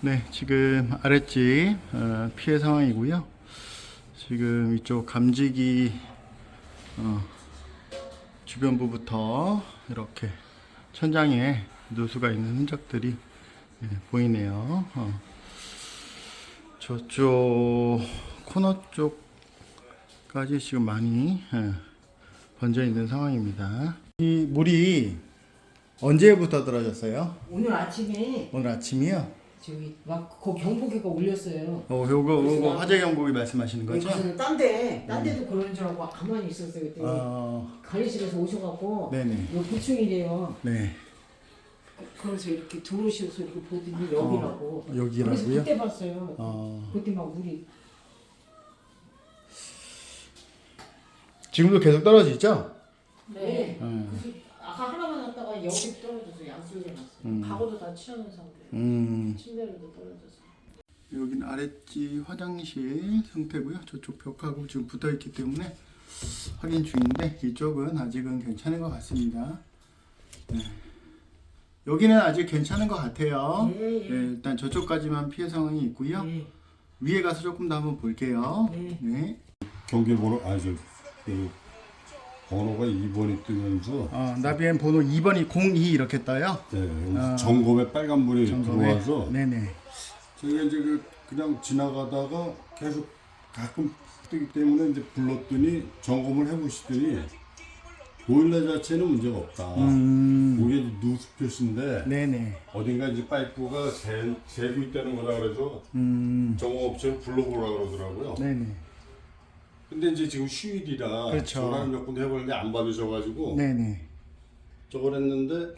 네, 지금 아랫집 어, 피해 상황이고요. 지금 이쪽 감지기 어, 주변부부터 이렇게 천장에 누수가 있는 흔적들이 예, 보이네요. 어. 저쪽 코너 쪽까지 지금 많이 예, 번져 있는 상황입니다. 이 물이 언제부터 떨어졌어요? 오늘 아침에 오늘 아침이요? 저기 막그 경보기가 울렸어요. 어, 요거, 요거 화재 경보기 말씀하시는 거죠? 무슨 딴데 딴 데도 그러는 줄 알고 가만히 있었어요. 그때 어, 관리실에서 오셔갖고 네네. 요 구층이래요. 네. 그래서 이렇게 들어오셔서 이렇게 보더니 여기라고. 어, 여기라고요? 그래서 그때 봤어요. 어, 그때 막 물이 지금도 계속 떨어지죠? 네. 음. 그래서 아까 하나만 왔다가 여기 떨어져 서 양쪽에 났어요. 음. 가구도 다 치우는 상태. 음. 침대로도 떨어져서. 여기는 아랫집 화장실 상태고요. 저쪽 벽하고 지금 붙어 있기 때문에 확인 중인데 이쪽은 아직은 괜찮은 것 같습니다. 네. 여기는 아직 괜찮은 것 같아요. 예, 네, 예. 일단 저쪽까지만 피해 상황이 있고요. 예. 위에 가서 조금 더 한번 볼게요. 네. 네. 경계번호 아저 그 번호가 2번이 뜨면서 어, 나비엔 번호 2번이 02 이렇게 떠요. 네, 아. 점검에 빨간불이 점검에. 들어와서 네네. 저희가 이제 그 그냥 지나가다가 계속 가끔 뜨기 때문에 이제 불렀더니 점검을 해보시더니 보일러 자체는 문제가 없다. 음. 이게 이제 누수 표시인데 네네. 어딘가 이제 파이프가 새, 새고 있다는 거다 그래서 음. 점검업체를 불러보라 그러더라고요. 네네. 근데 이제 지금 휴일이라 그렇죠. 전화를 몇 번 해봤는데 안 받으셔가지고 네네. 저걸 했는데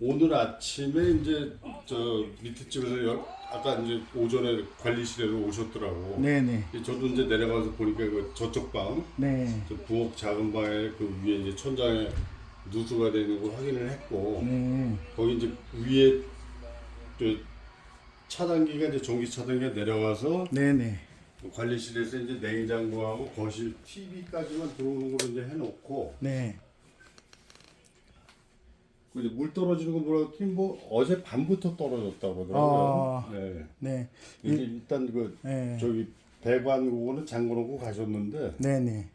오늘 아침에 이제 저 밑에 집에서 여- 아까 이제 오전에 관리실에로 오셨더라고. 네네. 저도 이제 내려가서 보니까 그 저쪽 방, 네. 저 부엌 작은 방에 그 위에 이제 천장에 누수가 되는 걸 확인을 했고 네. 거기 이제 위에 저 차단기가 이제 전기 차단기가 내려가서 네네. 관리실에서 이제 냉장고하고 거실 TV까지만 들어오는 걸 이제 해놓고 네. 그 이제 물 떨어지는 거 뭐라고 했더니 뭐 어제 밤부터 떨어졌다고 하더라고요. 아. 네. 네. 이게 일단 그 네. 저기 배관 그거는 잠궈놓고 가셨는데 네 네.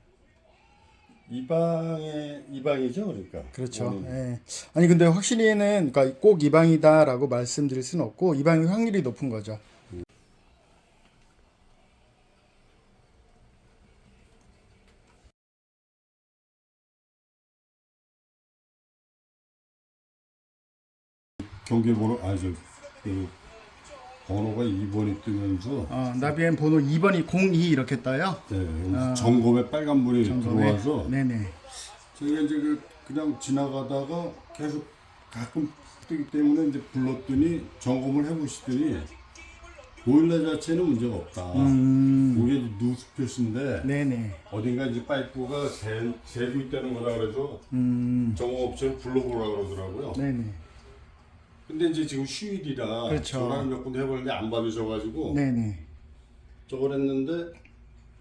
이 방에 이 방이죠, 그러니까. 그렇죠. 원인. 예. 아니 근데 확실히는 그러니까 꼭 이 방이다라고 말씀드릴 수는 없고 이 방이 확률이 높은 거죠. 경계 번호 아저 그 번호가 2번이 뜨면서 어, 나비엔 번호 2번이 02 이렇게 떠요. 네, 아. 점검에 빨간 불이 점검에. 들어와서 네네. 저희가 이제 그 그냥 지나가다가 계속 가끔 뜨기 때문에 이제 불렀더니 점검을 해보시더니 보일러 자체는 문제가 없다. 음. 이게 이제 누수 표시인데 네네. 어딘가 이제 파이프가 새, 새고 있다는 거다 그래서 음. 점검업체를 불러보라 그러더라고요. 네네. 근데 이제 지금 휴일이라 그렇죠. 전화를 몇번 해봤는데 안 받으셔가지고 네네. 저걸 했는데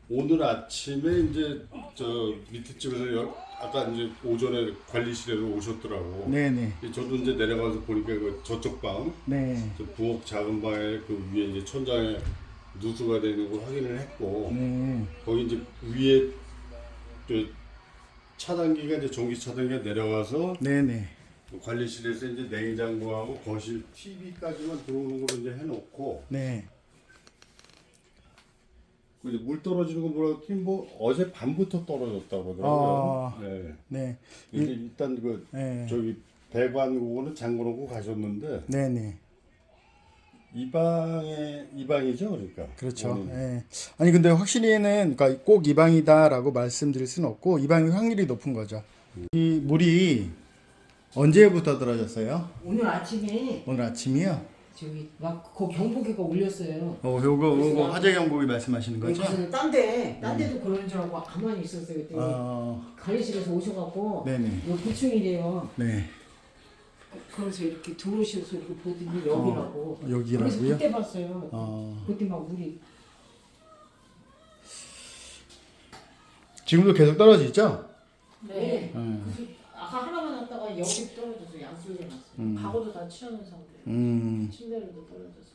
오늘 아침에 이제 저 밑에 집에서 여- 아까 이제 오전에 관리실에로 오셨더라고. 네네. 저도 이제 내려가서 보니까 그 저쪽 방, 네. 저 부엌 작은 방에 그 위에 이제 천장에 누수가 되는 걸 확인을 했고 네. 거기 이제 위에 저 차단기가 이제 전기 차단기가 내려가서 네네. 관리실에서 이제 냉장고하고 거실 TV까지만 들어오는 걸 이제 해놓고 네. 그 이제 물 떨어지는 거 뭐라고 했더니 뭐 어제 밤부터 떨어졌다고 하더라고요. 아. 네. 네. 이게 일단 그 네. 저기 배관 그거는 잠궈놓고 가셨는데 네 네. 이 방에 이 방이죠, 그러니까. 그렇죠. 원인. 예. 아니 근데 확실히는 그러니까 꼭 이 방이다라고 말씀드릴 수는 없고 이 방이 확률이 높은 거죠. 이 물이 언제부터 떨어졌어요? 오늘 아침에 오늘 아침이요? 저기 막그 경보기가 울렸어요. 어, 요거 요거 화재 경보기 말씀하시는 거죠? 무슨 딴데 딴 데도 그러는 줄 알고 가만히 있었어요. 그때 어, 관리실에서 오셔갖고 네네. 요 구층이래요. 네. 그래서 이렇게 들어오셔서 이렇게 보더니 여기라고. 그래서 여기라고요? 그때 봤어요. 어, 그때 막 물이 지금도 계속 떨어지죠? 네. 음. 그래서 아까 하나만 왔다가 여기 떨어져서 양쪽에 났어요. 음. 가구도 다 치우는 상태. 음, 침대로도 떨어져서.